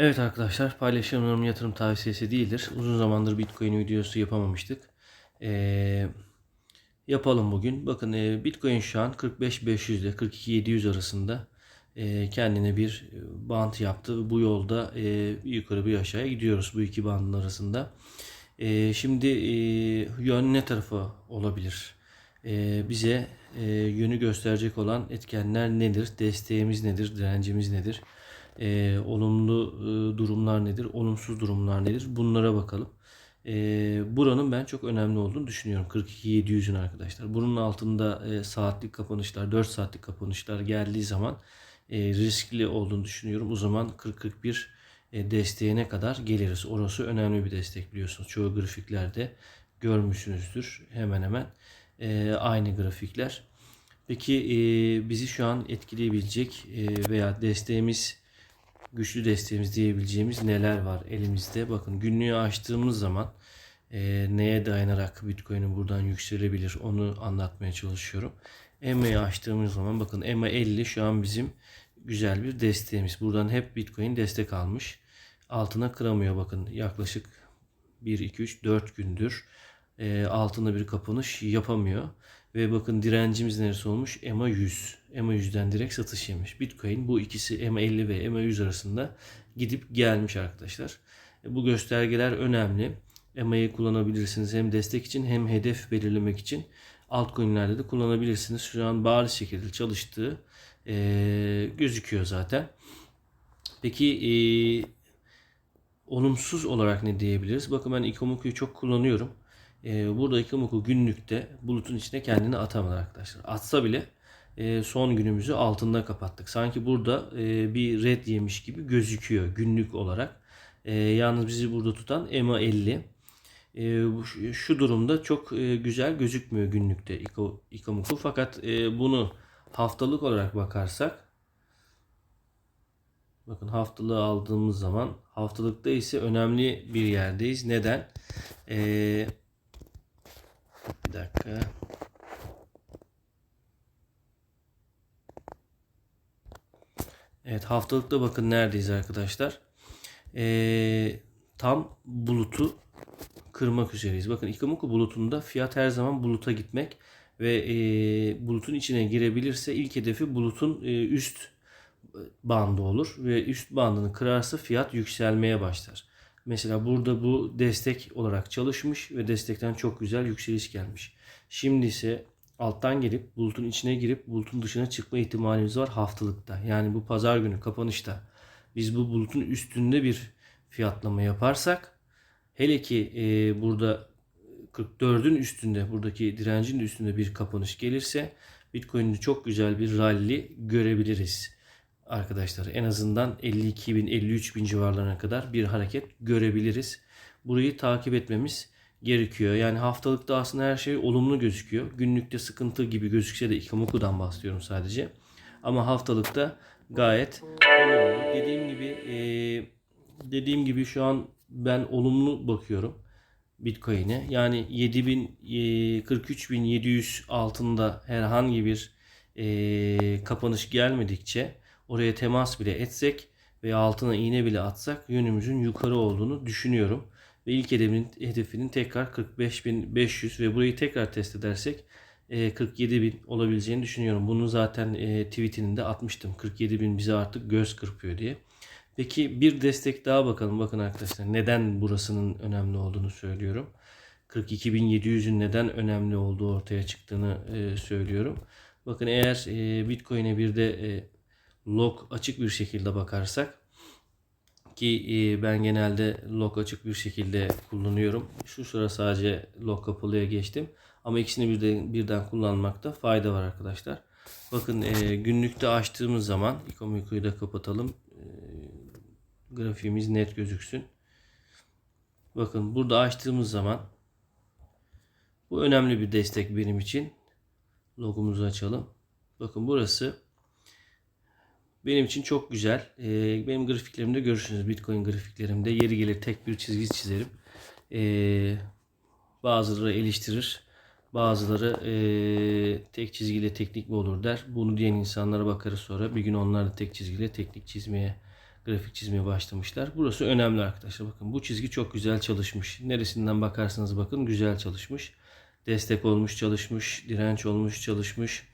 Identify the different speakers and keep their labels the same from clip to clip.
Speaker 1: Evet arkadaşlar paylaşımlarım yatırım tavsiyesi değildir. Uzun zamandır Bitcoin videosu yapamamıştık. Ee, yapalım bugün. Bakın e, Bitcoin şu an 45.500 ile 42.700 arasında e, kendine bir bant yaptı. Bu yolda e, yukarı bir aşağıya gidiyoruz bu iki bandın arasında. E, şimdi e, yön ne tarafa olabilir? E, bize e, yönü gösterecek olan etkenler nedir? Desteğimiz nedir? Direncimiz nedir? E, olumlu e, durumlar nedir? Olumsuz durumlar nedir? Bunlara bakalım. E, buranın ben çok önemli olduğunu düşünüyorum. 42-700'ün arkadaşlar. Bunun altında e, saatlik kapanışlar, 4 saatlik kapanışlar geldiği zaman e, riskli olduğunu düşünüyorum. O zaman 40-41 e, desteğine kadar geliriz. Orası önemli bir destek biliyorsunuz. Çoğu grafiklerde görmüşsünüzdür. Hemen hemen e, aynı grafikler. Peki e, bizi şu an etkileyebilecek e, veya desteğimiz güçlü desteğimiz diyebileceğimiz neler var elimizde? Bakın günlüğü açtığımız zaman e, neye dayanarak Bitcoin'in buradan yükselebilir onu anlatmaya çalışıyorum. EMA'yı açtığımız zaman bakın EMA 50 şu an bizim güzel bir desteğimiz. Buradan hep Bitcoin destek almış. Altına kıramıyor bakın yaklaşık 1, 2, 3, 4 gündür e, altında bir kapanış yapamıyor. Ve bakın direncimiz neresi olmuş? EMA 100. EMA 100'den direkt satış yemiş. Bitcoin bu ikisi EMA 50 ve EMA 100 arasında gidip gelmiş arkadaşlar. E, bu göstergeler önemli. EMA'yı kullanabilirsiniz hem destek için hem hedef belirlemek için. Altcoin'lerde de kullanabilirsiniz. Şu an bariz şekilde çalıştığı e, gözüküyor zaten. Peki e, olumsuz olarak ne diyebiliriz? Bakın ben Ikomoku'yu çok kullanıyorum. E, burada Ikomoku günlükte bulutun içine kendini atamadı arkadaşlar. Atsa bile e, son günümüzü altında kapattık. Sanki burada e, bir red yemiş gibi gözüküyor günlük olarak. E, yalnız bizi burada tutan EMA 50. E, şu, şu durumda çok e, güzel gözükmüyor günlükte Iko, Ikomoku. Fakat e, bunu haftalık olarak bakarsak Bakın haftalığı aldığımız zaman haftalıkta ise önemli bir yerdeyiz. Neden? Ee, bir dakika. Evet haftalıkta bakın neredeyiz arkadaşlar. Ee, tam bulutu kırmak üzereyiz. Bakın Ikomoku bulutunda fiyat her zaman buluta gitmek ve e, bulutun içine girebilirse ilk hedefi bulutun e, üst bandı olur ve üst bandını kırarsa fiyat yükselmeye başlar. Mesela burada bu destek olarak çalışmış ve destekten çok güzel yükseliş gelmiş. Şimdi ise alttan gelip bulutun içine girip bulutun dışına çıkma ihtimalimiz var haftalıkta. Yani bu pazar günü kapanışta biz bu bulutun üstünde bir fiyatlama yaparsak hele ki e, burada 44'ün üstünde buradaki direncin üstünde bir kapanış gelirse Bitcoin'de çok güzel bir rally görebiliriz arkadaşlar. En azından 52 bin 53 bin civarlarına kadar bir hareket görebiliriz. Burayı takip etmemiz gerekiyor. Yani haftalıkta aslında her şey olumlu gözüküyor. Günlükte sıkıntı gibi gözükse de Ikomoku'dan bahsediyorum sadece. Ama haftalıkta gayet olumlu. Dediğim gibi e, dediğim gibi şu an ben olumlu bakıyorum Bitcoin'e. Yani 7000 e, 43700 altında herhangi bir e, kapanış gelmedikçe oraya temas bile etsek veya altına iğne bile atsak yönümüzün yukarı olduğunu düşünüyorum. Ve ilk hedefinin, hedefinin tekrar 45.500 ve burayı tekrar test edersek 47.000 olabileceğini düşünüyorum. Bunu zaten e, tweetini de atmıştım. 47.000 bize artık göz kırpıyor diye. Peki bir destek daha bakalım. Bakın arkadaşlar neden burasının önemli olduğunu söylüyorum. 42.700'ün neden önemli olduğu ortaya çıktığını e, söylüyorum. Bakın eğer e, Bitcoin'e bir de e, log açık bir şekilde bakarsak ki e, ben genelde log açık bir şekilde kullanıyorum. Şu sıra sadece log kapılıya geçtim. Ama ikisini birden, birden kullanmakta fayda var arkadaşlar. Bakın e, günlükte açtığımız zaman Ikomoku'yu da kapatalım. E, grafiğimiz net gözüksün. Bakın burada açtığımız zaman bu önemli bir destek benim için. Logumuzu açalım. Bakın burası benim için çok güzel. Ee, benim grafiklerimde görürsünüz. Bitcoin grafiklerimde yeri gelir tek bir çizgi çizerim. Ee, bazıları eleştirir. Bazıları ee, tek çizgiyle teknik mi olur der. Bunu diyen insanlara bakarız sonra. Bir gün onlar da tek çizgiyle teknik çizmeye grafik çizmeye başlamışlar. Burası önemli arkadaşlar. Bakın bu çizgi çok güzel çalışmış. Neresinden bakarsanız bakın güzel çalışmış. Destek olmuş çalışmış. Direnç olmuş çalışmış.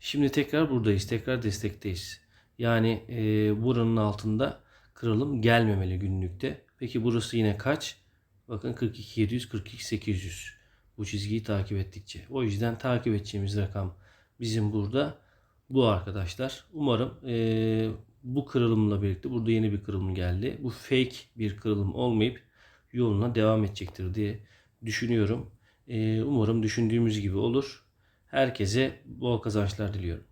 Speaker 1: Şimdi tekrar buradayız. Tekrar destekteyiz. Yani e, buranın altında kırılım gelmemeli günlükte. Peki burası yine kaç? Bakın 42.700, 42.800. Bu çizgiyi takip ettikçe. O yüzden takip edeceğimiz rakam bizim burada bu arkadaşlar. Umarım e, bu kırılımla birlikte burada yeni bir kırılım geldi. Bu fake bir kırılım olmayıp yoluna devam edecektir diye düşünüyorum. E, umarım düşündüğümüz gibi olur. Herkese bol kazançlar diliyorum.